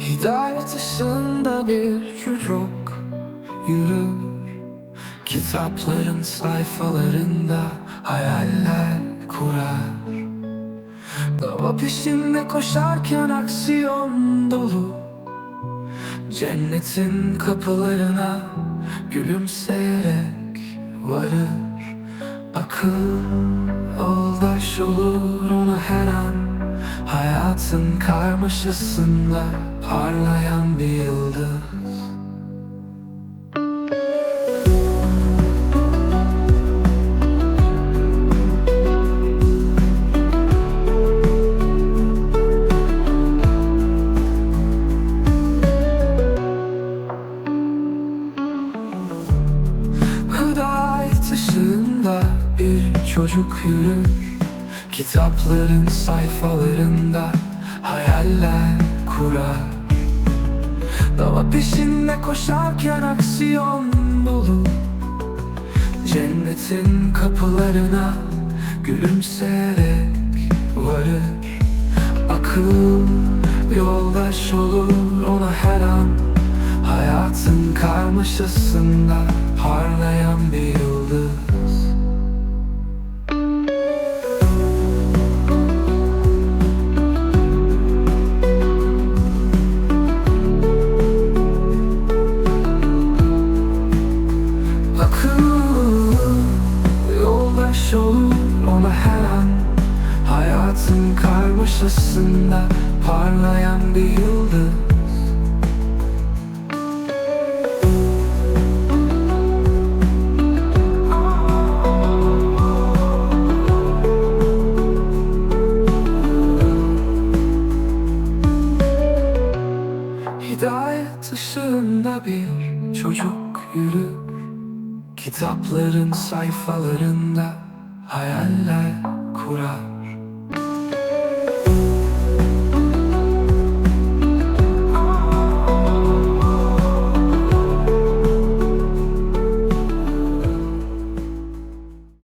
Hidayet ışığında bir çocuk yürür. Kitapların sayfalarında hayaller kurar. Dava peşinde koşarken aksiyon dolu. Cennetin kapılarına gülümseyerek varır. Akıl yoldaş olur ona her an Hayatın karmaşasında parlayan bir yıldız. Hıdayet ışığında bir çocuk yürür. Kitapların sayfalarında hayaller kurar. Dava peşinde koşarken aksiyon dolu Cennetin kapılarına gülümseyerek varır. Akıl yoldaş olur ona her an. Hayatın karmaşasında parlayan olur ona her an. Hayatın karmaşasında parlayan bir yıldız. Hidayet ışığında bir çocuk yürür. Kitapların sayfalarında hayaller kurar